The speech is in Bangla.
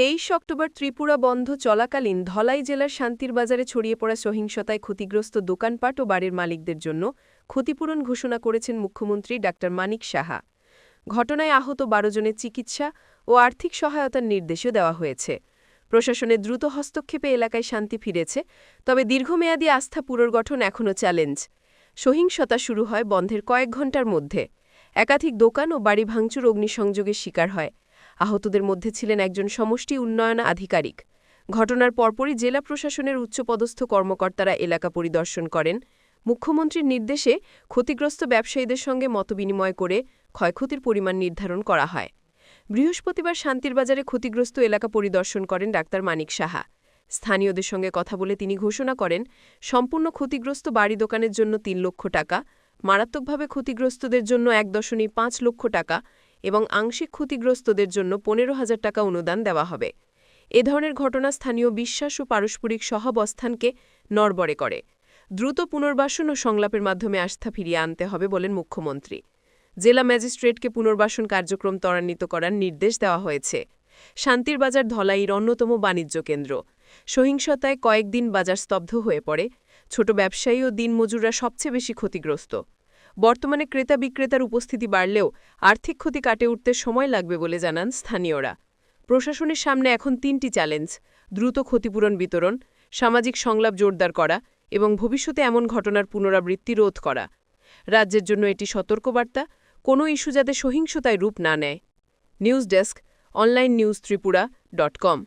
তেইশ অক্টোবর ত্রিপুরা বন্ধ চলাকালীন ধলাই জেলার শান্তির বাজারে ছড়িয়ে পড়া সহিংসতায় ক্ষতিগ্রস্ত দোকানপাট ও বাড়ির মালিকদের জন্য ক্ষতিপূরণ ঘোষণা করেছেন মুখ্যমন্ত্রী ডা. মানিক সাহা। ঘটনায় আহত বারো জনের চিকিৎসা ও আর্থিক সহায়তার নির্দেশও দেওয়া হয়েছে। প্রশাসনের দ্রুত হস্তক্ষেপে এলাকায় শান্তি ফিরেছে, তবে দীর্ঘমেয়াদী আস্থা পুনর্গঠন এখনও চ্যালেঞ্জ। সহিংসতা শুরু হয় বন্ধের কয়েক ঘণ্টার মধ্যে। একাধিক দোকান ও বাড়ি ভাঙচুর, অগ্নিসংযোগের শিকার হয়। আহতদের মধ্যে ছিলেন একজন সমষ্টি উন্নয়ন আধিকারিক। ঘটনার পরপরই জেলা প্রশাসনের উচ্চপদস্থ কর্মকর্তারা এলাকা পরিদর্শন করেন। মুখ্যমন্ত্রীর নির্দেশে ক্ষতিগ্রস্ত ব্যবসায়ীদের সঙ্গে মতবিনিময় করে ক্ষয়ক্ষতির পরিমাণ নির্ধারণ করা হয়। বৃহস্পতিবার শান্তির বাজারে ক্ষতিগ্রস্ত এলাকা পরিদর্শন করেন ডাক্তার মানিক সাহা। স্থানীয়দের সঙ্গে কথা বলে তিনি ঘোষণা করেন, সম্পূর্ণ ক্ষতিগ্রস্ত বাড়ি দোকানের জন্য তিন লক্ষ টাকা, মারাত্মকভাবে ক্ষতিগ্রস্তদের জন্য এক দশমিক পাঁচ লক্ষ টাকা এবং আংশিক ক্ষতিগ্রস্তদের জন্য পনেরো হাজার টাকা অনুদান দেওয়া হবে। এ ধরনের ঘটনা স্থানীয় বিশ্বাস ও পারস্পরিক সহাবস্থানকে নড়বড়ে করে। দ্রুত পুনর্বাসন ও সংলাপের মাধ্যমে আস্থা ফিরিয়ে আনতে হবে বলেন মুখ্যমন্ত্রী। জেলা ম্যাজিস্ট্রেটকে পুনর্বাসন কার্যক্রম ত্বরান্বিত করার নির্দেশ দেওয়া হয়েছে। শান্তির বাজার ধলাইয়ের অন্যতম বাণিজ্য কেন্দ্র। সহিংসতায় কয়েকদিন বাজার স্তব্ধ হয়ে পড়ে। ছোট ব্যবসায়ী ও দিনমজুররা সবচেয়ে বেশি ক্ষতিগ্রস্ত। বর্তমানে ক্রেতা বিক্রেতার উপস্থিতি বাড়লেও আর্থিক ক্ষতি কাটে উঠতে সময় লাগবে বলে জানান স্থানীয়রা। প্রশাসনের সামনে এখন তিনটি চ্যালেঞ্জ, দ্রুত ক্ষতিপূরণ বিতরণ, সামাজিক সংলাপ জোরদার করা এবং ভবিষ্যতে এমন ঘটনার পুনরাবৃত্তি রোধ করা। রাজ্যের জন্য এটি সতর্কবার্তা, কোনো ইস্যু যাতে সহিংসতায় রূপ না নেয়। News desk, online news Tripura dot com.